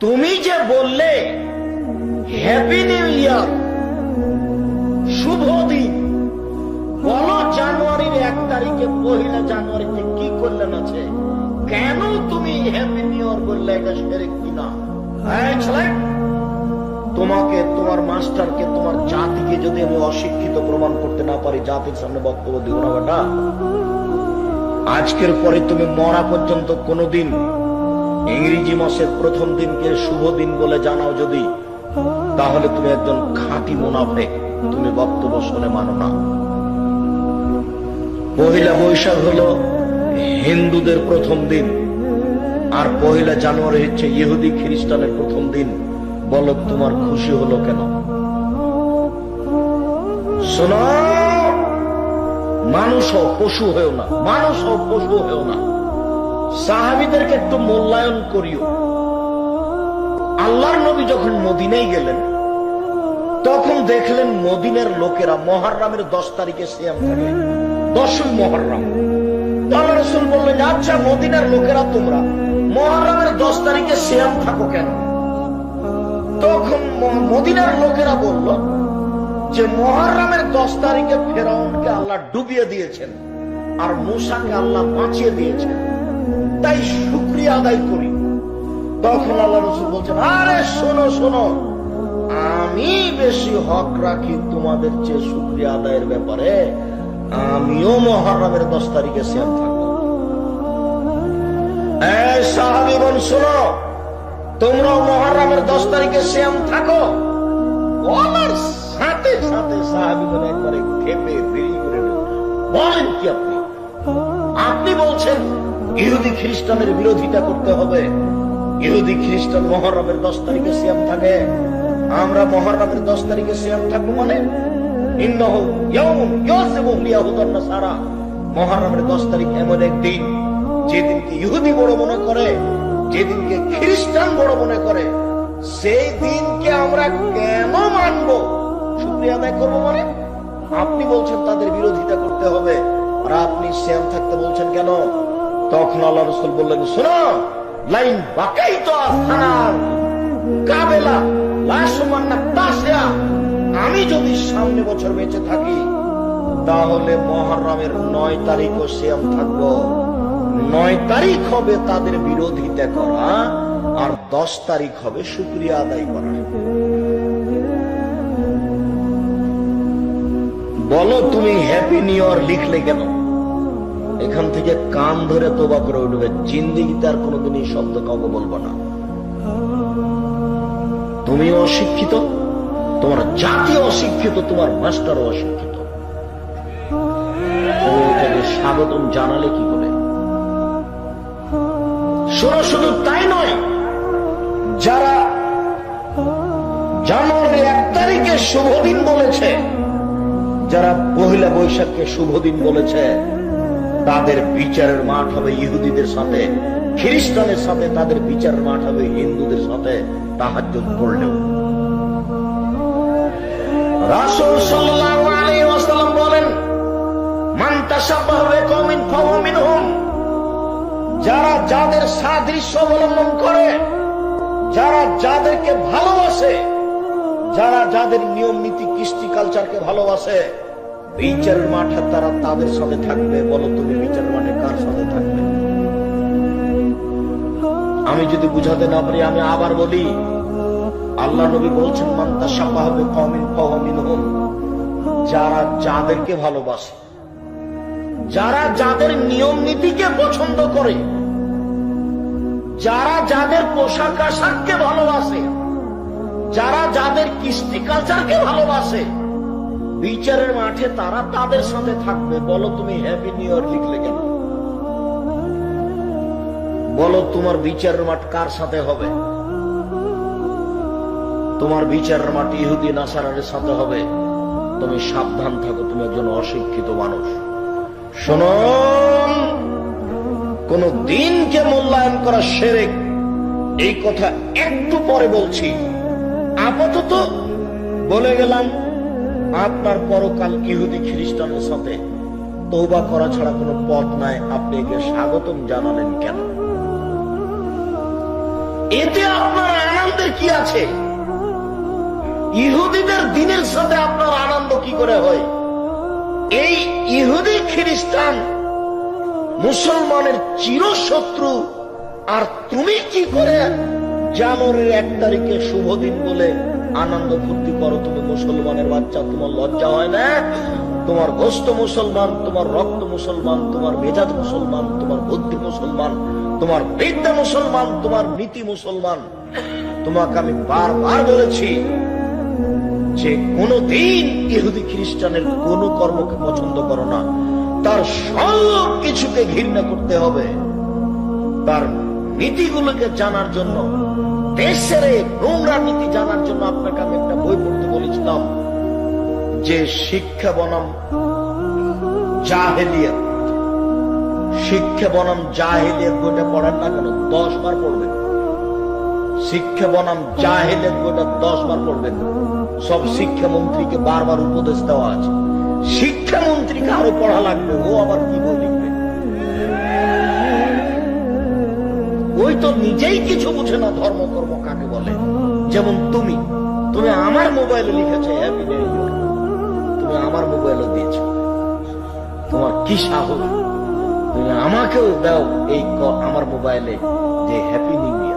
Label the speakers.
Speaker 1: তুমি যে বললে হ্যাপি নিউ ইয়ার শুভ দিন। বলো, জানুয়ারির এক তারিখে, পহিলা জানুয়ারিতে কি করলেন আছে? কেন তুমি হ্যাপি নিউ ইয়ার বললে, এটা সেরে কিনা? এই তোমাকে, তোমার মাস্টারকে, তোমার জাতিকে যদি আমি অশিক্ষিত প্রমাণ করতে না পারি, জাতির সামনে বক্তব্য দিব না, বেটা। আজকের পরে তুমি মরা পর্যন্ত কোনোদিন ইংরেজি মাসের প্রথম দিনকে শুভ দিন বলে জানাও যদি, তাহলে তুমি একজন খাঁটি মুনাফেক তুমি বক্তব্য শুনে মানো না। পহিলা বৈশাখ হলো হিন্দুদের প্রথম দিন, আর পহিলা জানুয়ারি হচ্ছে ইহুদি খ্রিস্টানের প্রথম দিন। বলো তোমার খুশি হলো কেন? শোনো মানুষ পশু হয়েও না মানুষ পশু হয়েও না। সাহাবিদেরকে একটু মূল্যায়ন করিও। আল্লাহর নবী যখন মদিনায় গেলেন, তখন দেখলেন মদিনের লোকেরা মহারামের দশ তারিখে থাকে মহারাম। তাহলে রসুল বললেন আচ্ছা লোকেরা তোমরা মহারামের দশ তারিখে থাকো কেন? তখন মদিনার লোকেরা বলল যে, মহারামের দশ তারিখে ফেরাউনকে আল্লাহ ডুবিয়ে দিয়েছেন আর মূসাকে আল্লাহ বাঁচিয়ে দিয়েছেন। তাই শুক্রিয়া আদায় করি। তখন আল্লাহ রসুল বলছেন, আরে শোনো শোনো, আমি বেশি হক রাখি তোমাদের চেয়ে শুক্রিয়া আদায়ের ব্যাপারে। আমিও মহারামের দশ তারিখে শ্যাম থাকব। শোনো, তোমরাও মহারামের দশ তারিখে শ্যাম থাকো। বলার সাথে সাথে সাহাবিগণ একবারে খেপে দেরি করে বলেন কি আপনি? আপনি বলছেন ইহুদি খ্রিস্টানের বিরোধিতা করতে হবে। ইহুদি খ্রিস্টান মহরমের দশ তারিখে সিয়াম থাকে। আমরা মহরমের দশ তারিখে সিয়াম থাকব মানে? নাসারা। মহরমের দশ তারিখ এমন এক দিন, যেদিনকে ইহুদি বড় মনে করে, যেদিনকে খ্রিস্টান বড় মনে করে। সেই দিনকে আমরা কেন করব মানে? আপনি বলছেন তাদের বিরোধিতা করতে হবে, আর আপনি শ্যাম থাকতে বলছেন কেন? তখন আল্লাহ রসুল বললেন, শোনো, লাইন বাকাই তো আমি যদি সামনে বছর বেঁচে থাকি, তাহলে মহরমের নয় তারিখও শ্যাম থাকব। নয় তারিখ হবে তাদের বিরোধিতা করা, আর দশ তারিখ হবে শুক্রিয়া আদায় করা। বলো, তুমি হ্যাপি নিউ ইয়ার লিখলে কেন? এখান থেকে কান ধরে তোবা করে উঠবে। জিন্দিগিতে আর কোনোদিন এই শব্দ কাউকে বলব না। তুমি অশিক্ষিত, তোমার জাতি অশিক্ষিত, তোমার মাস্টারও অশিক্ষিত। স্বাগতম জানালে কি করে? শোনো, শুধু তাই নয়, যারা জানুয়ারি এক তারিখে শুভ দিন বলেছে, যারা পহিলা বৈশাখকে শুভ দিন বলেছে তাদের বিচারের মাঠ হবে ইহুদিদের সাথে, খ্রিস্টানের সাথে তাদের বিচারের মাঠ হবে হিন্দুদের সাথে তাহাজ পড়লেও। রাসূল যারা যাদের সাদৃশ্য অবলম্বন করে, যারা যাদেরকে ভালোবাসে, যারা যাদের নিয়ম নীতি, কৃষ্টি কালচারকে ভালোবাসে বিচারের মাঠে তারা তাদের সাথে থাকবে। বলো তুমি বিচারের মাঠে কার সাথে থাকবে? আমি যদি বুঝাতে না পারি, আমি আবার বলি, আল্লাহ নবী বলছেন মান্তা সাপা হবে কমিন ফহমিন হোম যারা যাদেরকে ভালোবাসে, যারা যাদের নিয়ম নীতিকে পছন্দ করে, যারা যাদের পোশাক আশাককে ভালোবাসে, যারা যাদের কৃষ্টি কালচারকে ভালোবাসে বিচারের মাঠে তারা তাদের সাথে থাকবে। বলো তুমি হ্যাপি নিউ ইয়ার লিখলে কেন? বলো তোমার বিচারের মাঠ কার সাথে হবে? তোমার বিচারের মাঠ ইহুদি নাসারের সাথে হবে। তুমি সাবধান থাকো, তুমি একজন অশিক্ষিত মানুষ। শোনো, কোন দিনকে মূল্যায়ন করা সেরেক। এই কথা একটু পরে বলছি। আপাতত বলে গেলাম আপনার পরকাল ইহুদি খ্রিস্টানের সাথে তৌবা করা ছাড়া কোনো পথ নাই। আপনি একে স্বাগতম জানালেন কেন? এতে আপনার আনন্দের কি আছে? ইহুদিদের দিনের সাথে আপনার আনন্দ কি করে হয়? এই ইহুদি খ্রিস্টান মুসলমানের চিরশত্রু, আর তুমি কি করে জানুয়ারির এক তারিখে শুভ দিন বলে আনন্দ ফুর্তি করো তুমি মুসলমানের বাচ্চা, তোমার লজ্জা হয় না? তোমার গোস্ত মুসলমান, তোমার রক্ত মুসলমান, তোমার মেজাজ মুসলমান, তোমার বুদ্ধি মুসলমান, তোমার বিদ্যা মুসলমান, তোমার নীতি মুসলমান। তোমাকে আমি বারবার বলেছি যে কোনদিন ইহুদি খ্রিস্টানের কোন কর্মকে পছন্দ করো না। তার সব কিছুকে ঘৃণা করতে হবে। তার নীতিগুলোকে জানার জন্য দেশের নোংরা নীতি জানার জন্য আপনাকে আমি একটা বই পড়তে বলেছিলাম, যে শিক্ষা বনাম জাহেলিয়াত। শিক্ষা বনাম জাহেলিয়াত, বইটা পড়েন না কেন, দশ বার পড়বেন। শিক্ষা বনাম জাহেলিয়াত, বইটা দশ বার পড়বেন। সব শিক্ষামন্ত্রীকে বারবার উপদেশ দেওয়া আছে। শিক্ষামন্ত্রীকে আরও পড়া লাগবে, ও আবার কি বই লিখবে? ওই তো নিজেই কিছু বুঝে না ধর্ম কর্ম কাকে বলে। যেমন তুমি তুমি আমার মোবাইলে লিখেছো হ্যাপি নিউ ইয়ার তুমি আমার মোবাইলে দিয়েছ। তোমার কি সাহস? তুমি আমাকেও দাও এই আমার মোবাইলে যে হ্যাপি নিউ ইয়ার